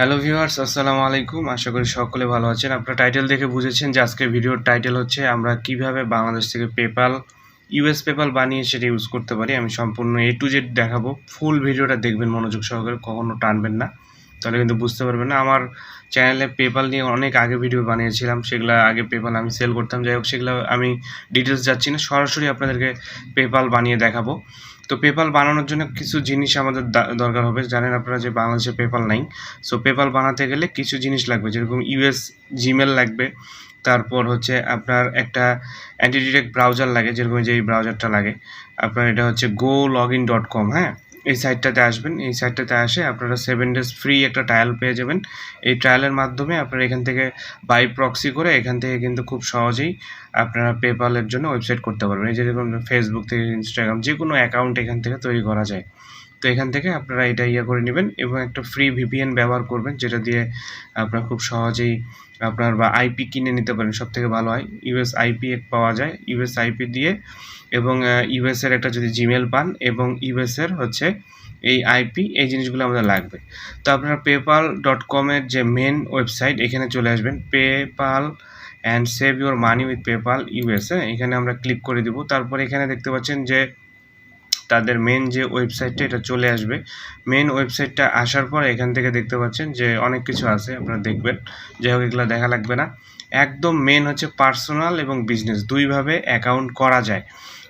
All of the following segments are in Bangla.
হ্যালো ভিউয়ার্স আসসালামু আলাইকুম। আশা করি সকলে ভালো আছেন। আপনারা টাইটেল দেখে বুঝেছেন যে আজকের ভিডিওর টাইটেল হচ্ছে, আমরা কীভাবে বাংলাদেশ থেকে পেপাল ইউএস পেপাল বানিয়ে সেটা ইউজ করতে পারি। আমি সম্পূর্ণ এ টু জেড দেখাবো। ফুল ভিডিওটা দেখবেন মনোযোগ সহকারে, কখনো টানবেন না। তাহলে কিন্তু বুঝতে পারবেন না। আমার চ্যানেলে পেপাল নিয়ে অনেক আগে ভিডিও বানিয়েছিলাম। সেগুলো আগে পেপাল আমি সেল করতাম। যাই হোক, সেগুলো আমি ডিটেলস যাচ্ছি না। সরাসরি আপনাদেরকে পেপাল বানিয়ে দেখাবো। তো পেপাল বানানোর জন্য কিছু জিনিস আমাদের দরকার হবে। জানেন আপনারা যে বাংলাদেশে পেপাল নাই। সো পেপাল বানাতে গেলে কিছু জিনিস লাগবে, যেরকম ইউএস জিমেল লাগবে। তারপর হচ্ছে আপনার একটা অ্যান্টিডিটেক্ট ব্রাউজার লাগে, যেরকম যে এই ব্রাউজারটা লাগে। আপনার এটা হচ্ছে go log in dot com হ্যাঁ? এই সাইটটাতে আসবেন। এই সাইটটাতে আসে আপনারা সেভেন ডেজ ফ্রি একটা ট্রায়াল পেয়ে যাবেন। এই ট্রায়ালের মাধ্যমে আপনারা এখান থেকে বাই প্রক্সি করে এখান থেকে কিন্তু খুব সহজেই আপনারা পেপালের জন্য ওয়েবসাইট করতে পারবেন। এই যেরকম ফেসবুক থেকে ইনস্টাগ্রাম যে কোনো অ্যাকাউন্ট এখান থেকে তৈরি করা যায়। তো এখান থেকে আপনারা এটা ইয়ে করে নেবেন এবং একটা ফ্রি ভিপিএন ব্যবহার করবেন, যেটা দিয়ে আপনারা খুব সহজেই আপনার বা আইপি কিনে নিতে পারেন। সব থেকে ভালো হয় ইউএস আইপি পাওয়া যায় ইউএস আইপি দিয়ে এবং ইউএস এর একটা যদি জিমেল পান এবং ইউএস এর হচ্ছে এই আইপি এই জিনিসগুলো আমাদের লাগবে। তো আপনারা পেপাল ডট কমের যে মেন ওয়েবসাইট এখানে চলে আসবেন। PayPal and save your money with PayPal US এখানে আমরা ক্লিক করে দিব। তারপর এখানে দেখতে পাচ্ছেন যে তাদের মেন যে ওয়েবসাইটটা এটা চলে আসবে। মেন ওয়েবসাইটটা আসার পর এখান থেকে দেখতে পাচ্ছেন যে অনেক কিছু আছে, আপনারা দেখবেন। যাই হোক, এগুলো দেখা লাগবে না। একদম মেন হচ্ছে পার্সোনাল এবং বিজনেস দুইভাবে অ্যাকাউন্ট করা যায়।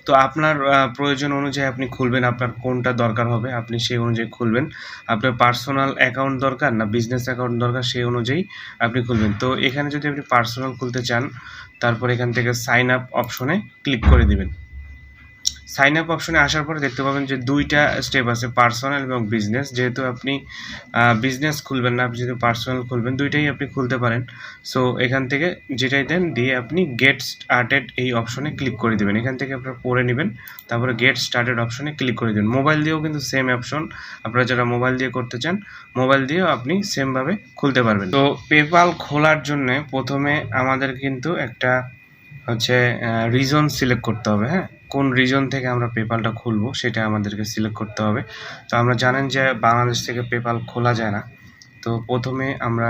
তো আপনার প্রয়োজন অনুযায়ী আপনি খুলবেন, আপনার কোনটা দরকার হবে, আপনি সেই অনুযায়ী খুলবেন। আপনার পার্সোনাল অ্যাকাউন্ট দরকার না বিজনেস অ্যাকাউন্ট দরকার, সেই অনুযায়ী আপনি খুলবেন। তো এখানে যদি আপনি পার্সোনাল খুলতে চান, তারপর এখান থেকে সাইন আপ অপশনে ক্লিক করে দিবেন। সাইন আপ অপশনে আসার পরে দেখতে পাবেন যে দুইটা স্টেপ আছে পার্সোনাল এবং বিজনেস যেহেতু আপনি বিজনেস খুলবেন না, আপনি যদি পার্সোনাল খুলবেন, দুইটাই আপনি খুলতে পারেন। সো এখান থেকে যেটাই দেন, দিয়ে আপনি গেট স্টার্টেড এই অপশনে ক্লিক করে দেবেন। এখান থেকে আপনারা পড়ে নেবেন, তারপরে গেট স্টার্টেড অপশনে ক্লিক করে দেবেন। মোবাইল দিয়েও কিন্তু সেম অপশন আপনারা যারা মোবাইল দিয়ে করতে চান মোবাইল দিয়েও আপনি সেমভাবে খুলতে পারবেন। তো পেপাল খোলার জন্য প্রথমে আমাদের কিন্তু একটা হচ্ছে রিজন সিলেক্ট করতে হবে হ্যাঁ? কোন রিজন থেকে আমরা পেপালটা খুলবো সেটা আমাদেরকে সিলেক্ট করতে হবে। তো আমরা জানেন যে বাংলাদেশ থেকে পেপাল খোলা যায় না। তো প্রথমে আমরা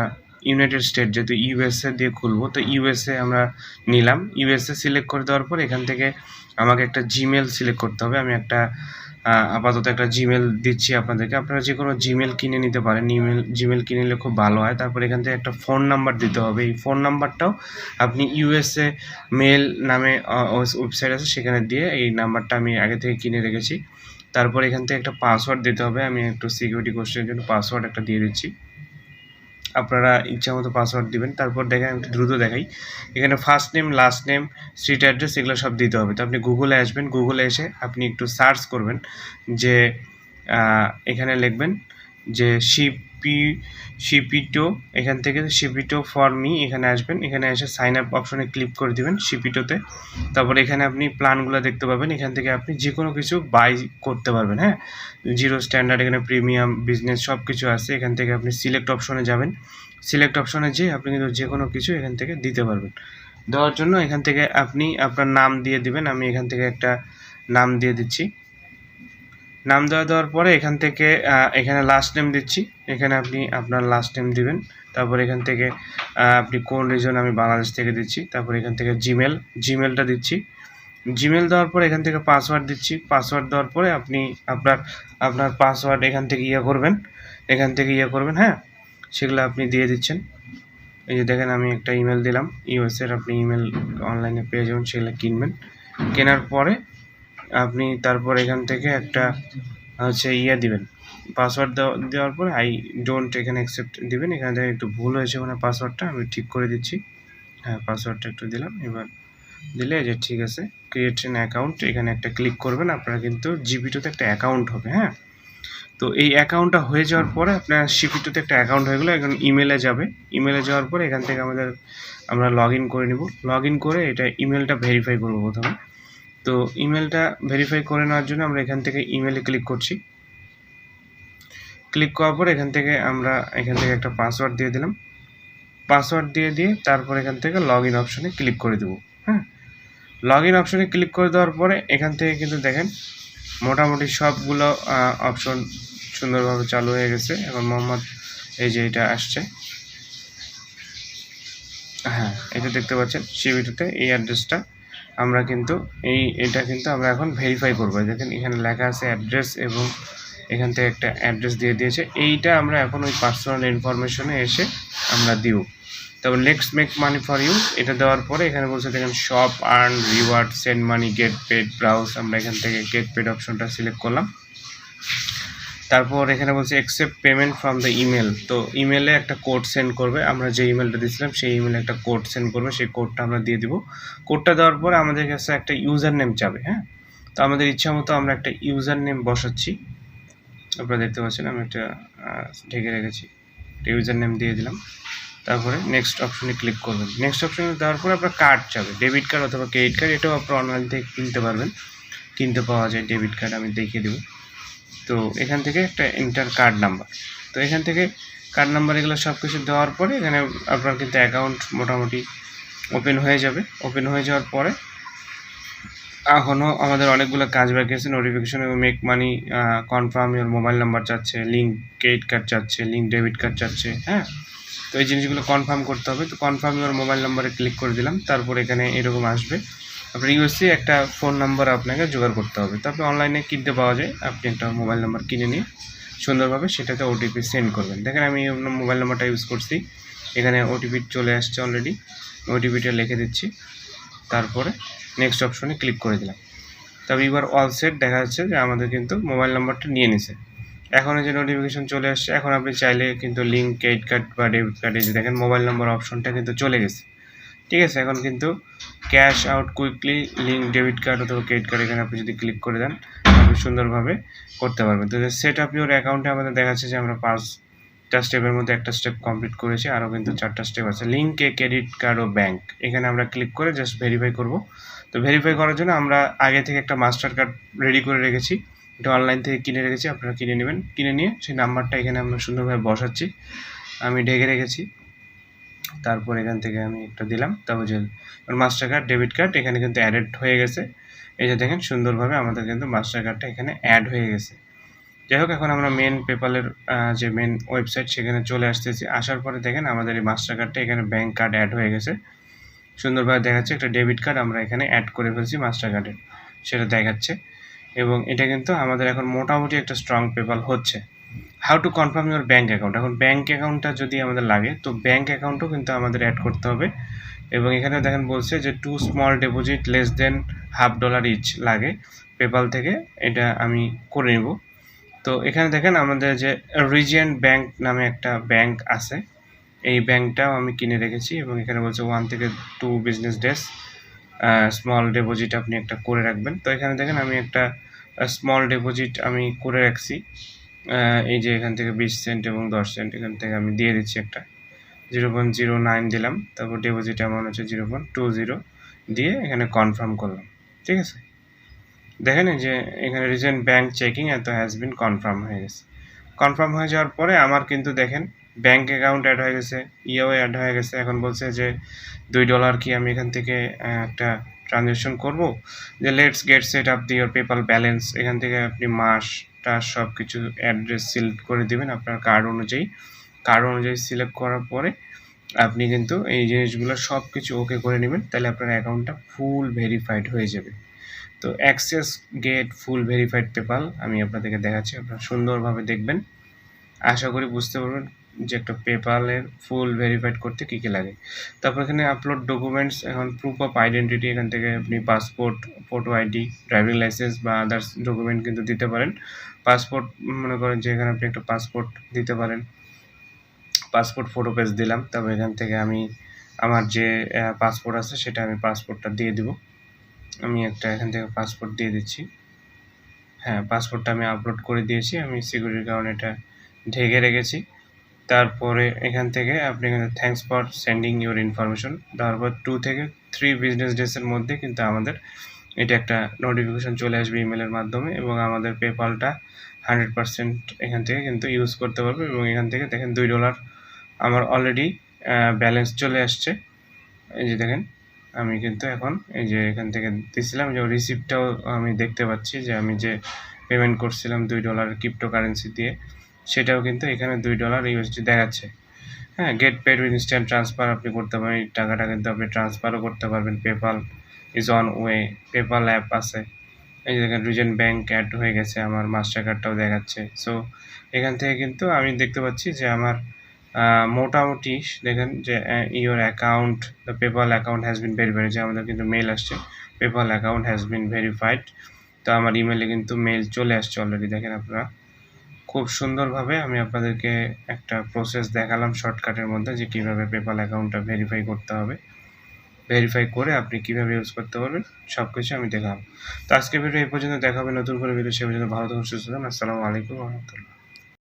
ইউনাইটেড স্টেট যেহেতু ইউএসএ দিয়ে খুলবো, তো ইউএসএ আমরা নিলাম। ইউএসএ সিলেক্ট করে দেওয়ার পর এখান থেকে আমাকে একটা জিমেল সিলেক্ট করতে হবে। আমি একটা আপাতত একটা জিমেল দিচ্ছি আপনাদেরকে। আপনারা যে কোনো জিমেল কিনে নিতে পারেন। ইমেল জিমেল কিনে নিলে খুব ভালো হয়। তারপর এখান থেকে একটা ফোন নাম্বার দিতে হবে। এই ফোন নাম্বারটাও আপনি ইউএসএ মেল নামে ওয়েবসাইট আছে, সেখানে দিয়ে এই নাম্বারটা আমি আগে থেকে কিনে রেখেছি। তারপর এখান থেকে একটা পাসওয়ার্ড দিতে হবে। আমি একটু সিকিউরিটি কোশ্চেনের জন্য পাসওয়ার্ড একটা দিয়ে দিচ্ছি। আপনারা ইচ্ছা মতো পাসওয়ার্ড দিবেন, তারপর দেখেন আমি দ্রুত দেখাই। এখানে first name last name street address এগুলো সব দিতে হবে। তো আপনি গুগলে আসবেন গুগলে এসে আপনি একটু সার্চ করবেন যে এখানে লিখবেন যে শিপি শিপিটো এখান থেকে শিপিটো ফর মি এখানে আসবেন। এখানে এসে সাইন আপ অপশনে ক্লিক করে দিবেন শিপিটোতে তারপর এখানে আপনি প্ল্যানগুলো দেখতে পাবেন। এখান থেকে আপনি যে কোনো কিছু বাই করতে পারবেন হ্যাঁ? জিরো স্ট্যান্ডার্ড এখানে প্রিমিয়াম বিজনেস সব কিছু আছে। এখান থেকে আপনি সিলেক্ট অপশনে যাবেন। সিলেক্ট অপশনে যেয়ে আপনি কিন্তু যে কোনো কিছু এখান থেকে দিতে পারবেন। দেওয়ার জন্য এখান থেকে আপনি আপনার নাম দিয়ে দিবেন। আমি এখান থেকে একটা নাম দিয়ে দিচ্ছি। নাম দেওয়া দেওয়ার পরে এখান থেকে এখানে লাস্ট নেম দিচ্ছি। এখানে আপনি আপনার লাস্ট নেম দিবেন। তারপর এখান থেকে আপনি কোন রিজন আমি বাংলাদেশ থেকে দিচ্ছি। তারপর এখান থেকে জিমেল জিমেলটা দিচ্ছি। জিমেল দেওয়ার পরে এখান থেকে পাসওয়ার্ড দিচ্ছি। পাসওয়ার্ড দেওয়ার পরে আপনি আপনার আপনার পাসওয়ার্ড এখান থেকে ইয়ে করবেন। এখান থেকে ইয়ে করবেন হ্যাঁ? সেগুলো আপনি দিয়ে দিচ্ছেন। এই যে দেখেন, আমি একটা ইমেল দিলাম। ইউএসের আপনি ইমেল অনলাইনে পেয়ে যাবেন, সেগুলো কিনবেন। কেনার পরে আপনি তারপর এখান থেকে একটা, হচ্ছে ইয়ে দিবেন। পাসওয়ার্ড দেওয়ার পরে আই ডোন্ট এখানে অ্যাকসেপ্ট দিবেন। এখানে থেকে একটু ভুল হয়েছে মানে পাসওয়ার্ডটা, আমি ঠিক করে দিচ্ছি। হ্যাঁ পাসওয়ার্ডটা একটু দিলাম। এবার দিলে যে ঠিক আছে ক্রিয়েট এন অ্যাকাউন্ট এখানে একটা ক্লিক করবেন, আপনার কিন্তু জিপিটোতে একটা অ্যাকাউন্ট হবে হ্যাঁ? তো এই অ্যাকাউন্টটা হয়ে যাওয়ার পরে আপনার সিপিটোতে একটা অ্যাকাউন্ট হয়ে গেলো, এখন ইমেলে যাবে। ইমেলে যাওয়ার পরে এখান থেকে আমাদের, আমরা লগ ইন করে নিব। লগ ইন করে এটা ইমেলটা ভেরিফাই করব প্রথমে। তো ইমেলটা ভেরিফাই করে নেওয়ার জন্য আমরা এখান থেকে ইমেলে ক্লিক করছি। ক্লিক করার পর এখান থেকে আমরা, এখান থেকে একটা পাসওয়ার্ড দিয়ে দিলাম। পাসওয়ার্ড দিয়ে দিয়ে তারপর এখান থেকে লগ ইন অপশনে ক্লিক করে দেবো হ্যাঁ? লগ ইন অপশনে ক্লিক করে দেওয়ার পরে এখান থেকে কিন্তু দেখেন, মোটামুটি সবগুলো অপশন সুন্দরভাবে চালু হয়ে গেছে। এখন মোহাম্মদ, এই যে এটা আসছে। হ্যাঁ এটা দেখতে পাচ্ছেন। সিবিটিতে এই অ্যাড্রেসটা আমরা কিন্তু এই, এটা কিন্তু আমরা এখন ভেরিফাই করব। দেখেন, এখানে লেখা আছে অ্যাড্রেস এবং এখান থেকে একটা অ্যাড্রেস দিয়ে দিয়েছে। এইটা আমরা এখন ওই পার্সোনাল ইনফরমেশনে এসে আমরা দিব। তবে next make money for you এটা দেওয়ার পরে এখানে বলছে, দেখেন shop earn reward send money get paid browse আমরা এখান থেকে গেট পেড অপশনটা সিলেক্ট করলাম। তারপর এখানে বলছে accept payment from the email তো ইমেলে একটা কোড সেন্ড করবে। আমরা যে ইমেলটা দিয়েছিলাম, সেই ইমেলে একটা কোড সেন্ড করবে। সেই কোডটা আমরা দিয়ে দিব। কোডটা দেওয়ার পরে আমাদের কাছে একটা ইউজার নেম যাবে হ্যাঁ? তো আমাদের ইচ্ছা মতো আমরা একটা ইউজার নেম বসাচ্ছি। আপনারা দেখতে পাচ্ছেন, আমি একটা ঢেকে রেখেছি। একটা ইউজার নেম দিয়ে দিলাম। তারপরে নেক্সট অপশনে ক্লিক করবেন। নেক্সট অপশনে দেওয়ার পরে আপনার কার্ড চাবে। ডেবিট কার্ড অথবা ক্রেডিট কার্ড এটাও আপনার অনলাইন থেকে কিনতে পারবেন। কিনতে পাওয়া যায় ডেবিট কার্ড আমি দেখিয়ে দেবো। তো এখান থেকে একটা ইন্টার কার্ড নাম্বার তো এখান থেকে কার্ড নাম্বার এগুলো সব কিছু দেওয়ার পরে এখানে আপনার কিন্তু অ্যাকাউন্ট মোটামুটি ওপেন হয়ে যাবে। ওপেন হয়ে যাওয়ার পরে এখনও আমাদের অনেকগুলো কাজ বাকি আছে। নোটিফিকেশন এবং make money confirm your mobile number চাচ্ছে লিঙ্ক ক্রেডিট কার্ড চাচ্ছে লিঙ্ক ডেবিট কার্ড চাচ্ছে হ্যাঁ? তো এই জিনিসগুলো কনফার্ম করতে হবে। তো কনফার্ম ইওর মোবাইল নাম্বারে ক্লিক করে দিলাম। তারপর এখানে এরকম আসবে। আপনার ইউএসসি একটা ফোন নাম্বার আপনাকে জোগাড় করতে হবে। তারপরে অনলাইনে কিনতে পাওয়া যায়। আপনি একটা মোবাইল নাম্বার কিনে নিয়ে সুন্দরভাবে সেটাতে ওটিপি সেন্ড করবেন। দেখেন আমি মোবাইল নাম্বারটা ইউজ করছি। এখানে ওটিপি চলে আসছে অলরেডি ওটিপিটা লিখে দিচ্ছি। তারপরে নেক্সট অপশনে ক্লিক করে দিলাম। তবে এবার অল সেট দেখা যাচ্ছে যে আমাদের কিন্তু মোবাইল নাম্বারটা নিয়ে নিছে। এখন যে নোটিফিকেশন চলে আসছে। এখন আপনি চাইলে কিন্তু লিঙ্ক ক্রেডিট কার্ড বা ডেবিট কার্ডে যে দেখেন মোবাইল নাম্বার অপশনটা কিন্তু চলে গেছে। ঠিক আছে, এখন কিন্তু cash out quickly link debit card অথবা ক্রেডিট কার্ড এখানে আপনি যদি ক্লিক করে দেন, আপনি সুন্দরভাবে করতে পারবেন। তো সেট আপ ইউর অ্যাকাউন্টে আমাদের দেখাচ্ছে যে আমরা পাঁচটা স্টেপের মধ্যে একটা স্টেপ কমপ্লিট করেছি, আরও কিন্তু চারটা স্টেপ আছে। লিঙ্কে ক্রেডিট কার্ড ও ব্যাঙ্ক এখানে আমরা ক্লিক করে জাস্ট ভেরিফাই করব। তো ভেরিফাই করার জন্য আমরা আগে থেকে একটা মাস্টার কার্ড রেডি করে রেখেছি। এটা অনলাইন থেকে কিনে রেখেছি, আপনারা কিনে নেবেন। কিনে নিয়ে সেই নাম্বারটা এখানে আমরা সুন্দরভাবে বসাচ্ছি। আমি ঢেকে রেখেছি। তারপর এখান থেকে আমি একটা দিলাম। তারপর যে মাস্টার কার্ড ডেবিট কার্ড এখানে কিন্তু অ্যাডেড হয়ে গেছে। এই যে দেখেন সুন্দরভাবে আমাদের কিন্তু মাস্টার কার্ডটা এখানে অ্যাড হয়ে গেছে। যাই হোক, এখন আমরা মেন পেপালের যে মেন ওয়েবসাইট সেখানে চলে আসতেছি। আসার পরে দেখেন আমাদের এই মাস্টার কার্ডটা এখানে ব্যাঙ্ক কার্ড অ্যাড হয়ে গেছে। সুন্দরভাবে দেখাচ্ছে একটা ডেবিট কার্ড আমরা এখানে অ্যাড করে ফেলছি মাস্টার কার্ডের সেটা দেখাচ্ছে। এবং এটা কিন্তু আমাদের এখন মোটামুটি একটা স্ট্রং পেপাল হচ্ছে। How to confirm your bank account এখন ব্যাঙ্ক অ্যাকাউন্টটা যদি আমাদের লাগে, তো ব্যাঙ্ক অ্যাকাউন্টও কিন্তু আমাদের অ্যাড করতে হবে। এবং এখানে দেখেন বলছে যে two small deposit less than half dollar each লাগে। পেপাল থেকে এটা আমি করে নেব। তো এখানে দেখেন আমাদের যে রিজিয়ন ব্যাংক নামে একটা ব্যাংক আছে। এই ব্যাংকটাও আমি কিনে রেখেছি এবং এখানে বলছে ওয়ান থেকে two business days small deposit আপনি একটা করে রাখবেন। তো এখানে দেখেন আমি একটা স্মল ডিপোজিট আমি করে রাখছি। এই যে এখান থেকে বিশ সেন্ট এবং দশ সেন্ট এখান থেকে আমি দিয়ে দিচ্ছি একটা। জিরো পয়েন্ট জিরো নাইন দিলাম, তারপর ডিপোজিট অ্যামাউন্ট হচ্ছে জিরো পয়েন্ট টু জিরো দিয়ে এখানে কনফার্ম করলাম, ঠিক আছে? দেখেন যে এখানে রিজেন্ট ব্যাংক চেকিং এত হ্যাজ বিন কনফার্ম হয়ে গেছে। কনফার্ম হয়ে যাওয়ার পরে আমার কিন্তু দেখেন ব্যাংক অ্যাকাউন্ট অ্যাড হয়ে গেছে ইও অ্যাড হয়ে গেছে, এখন বলছে যে দুই ডলার কি আমি এখান থেকে একটা ট্রানজ্যাকশন করব? যে let's get set up the your PayPal balance এখান থেকে আপনি মাস টাস সব কিছু অ্যাড্রেস সিলেক্ট করে দেবেন আপনার কার্ড অনুযায়ী। কার্ড অনুযায়ী সিলেক্ট করার পরে আপনি কিন্তু এই জিনিসগুলো সব কিছু ওকে করে নেবেন, তাহলে আপনার অ্যাকাউন্টটা ফুল ভেরিফাইড হয়ে যাবে। তো access get full verified PayPal আমি আপনাদেরকে দেখাচ্ছি, আপনারা সুন্দরভাবে দেখবেন। আশা করি বুঝতে পারবেন যে একটা পেপালের ফুল ভেরিফাইড করতে কী কী লাগে। তারপর এখানে আপলোড ডকুমেন্টস এখন প্রুফ অফ আইডেন্টিটি এখান থেকে আপনি passport photo ID driving licence বা আদার্স ডকুমেন্ট কিন্তু দিতে পারেন। পাসপোর্ট মনে করেন যে এখানে আপনি একটা পাসপোর্ট দিতে পারেন। পাসপোর্ট ফটো পেজ দিলাম, তারপর এখান থেকে আমি আমার যে পাসপোর্ট আছে সেটা আমি পাসপোর্টটা দিয়ে দিব। আমি একটা এখান থেকে পাসপোর্ট দিয়ে দিচ্ছি। হ্যাঁ পাসপোর্টটা আমি আপলোড করে দিয়েছি। আমি সিকিউরিটির কারণে এটা ঢেকে রেখেছি। তারপরে এখান থেকে আপনি এখানে thanks for sending your information তারপর টু থেকে থ্রি বিজনেস ডেসের মধ্যে কিন্তু আমাদের এটা একটা নোটিফিকেশন চলে আসবে ইমেলের মাধ্যমে এবং আমাদের পেপালটা হান্ড্রেড পার্সেন্ট এখান থেকে কিন্তু ইউজ করতে পারবে এবং এখান থেকে দেখেন দুই ডলার আমার অলরেডি ব্যালেন্স চলে আসছে। এই যে দেখেন, আমি কিন্তু এখন এই যে এখান থেকে দিছিলাম যে রিসিপ্টটাও আমি দেখতে পাচ্ছি যে আমি যে পেমেন্ট করছিলাম দুই ডলার ক্রিপ্টো কারেন্সি দিয়ে। সেটাও কিন্তু এখানে দুই ডলার ইউএসডি দেখাচ্ছে। হ্যাঁ গেট পেড ইনস্ট্যান্ট ট্রান্সফার আপনি করতে পারেন, এই টাকাটা কিন্তু আপনি ট্রান্সফারও করতে পারবেন। PayPal is on way PayPal app আছে। এই যে দেখেন রিজেন ব্যাংক অ্যাড হয়ে গেছে, আমার মাস্টার কার্ডটাও দেখাচ্ছে। সো এখান থেকে কিন্তু আমি দেখতে পাচ্ছি যে আমার মোটামুটি দেখেন যে your account the PayPal account has been verified যে আমাদের কিন্তু মেল আসছে PayPal account has been verified তো আমার ইমেলে কিন্তু মেল চলে আসছে অলরেডি দেখেন আপনারা। খুব সুন্দরভাবে আমি আপনাদেরকে একটা প্রসেস দেখালাম শর্টকাটের মধ্যে যে কীভাবে পেপাল অ্যাকাউন্টটা ভেরিফাই করতে হবে। ভেরিফাই করে আপনি কীভাবে ইউজ করতে পারবেন সব কিছু আমি দেখালাম। তো আজকে ভিডিও এই পর্যন্ত দেখাবে নতুন করে ভিডিও সে পর্যন্ত ভালো থাকুন, সুস্থ থাকুন, আসসালামু আলাইকুম রহমতুল্লাহ।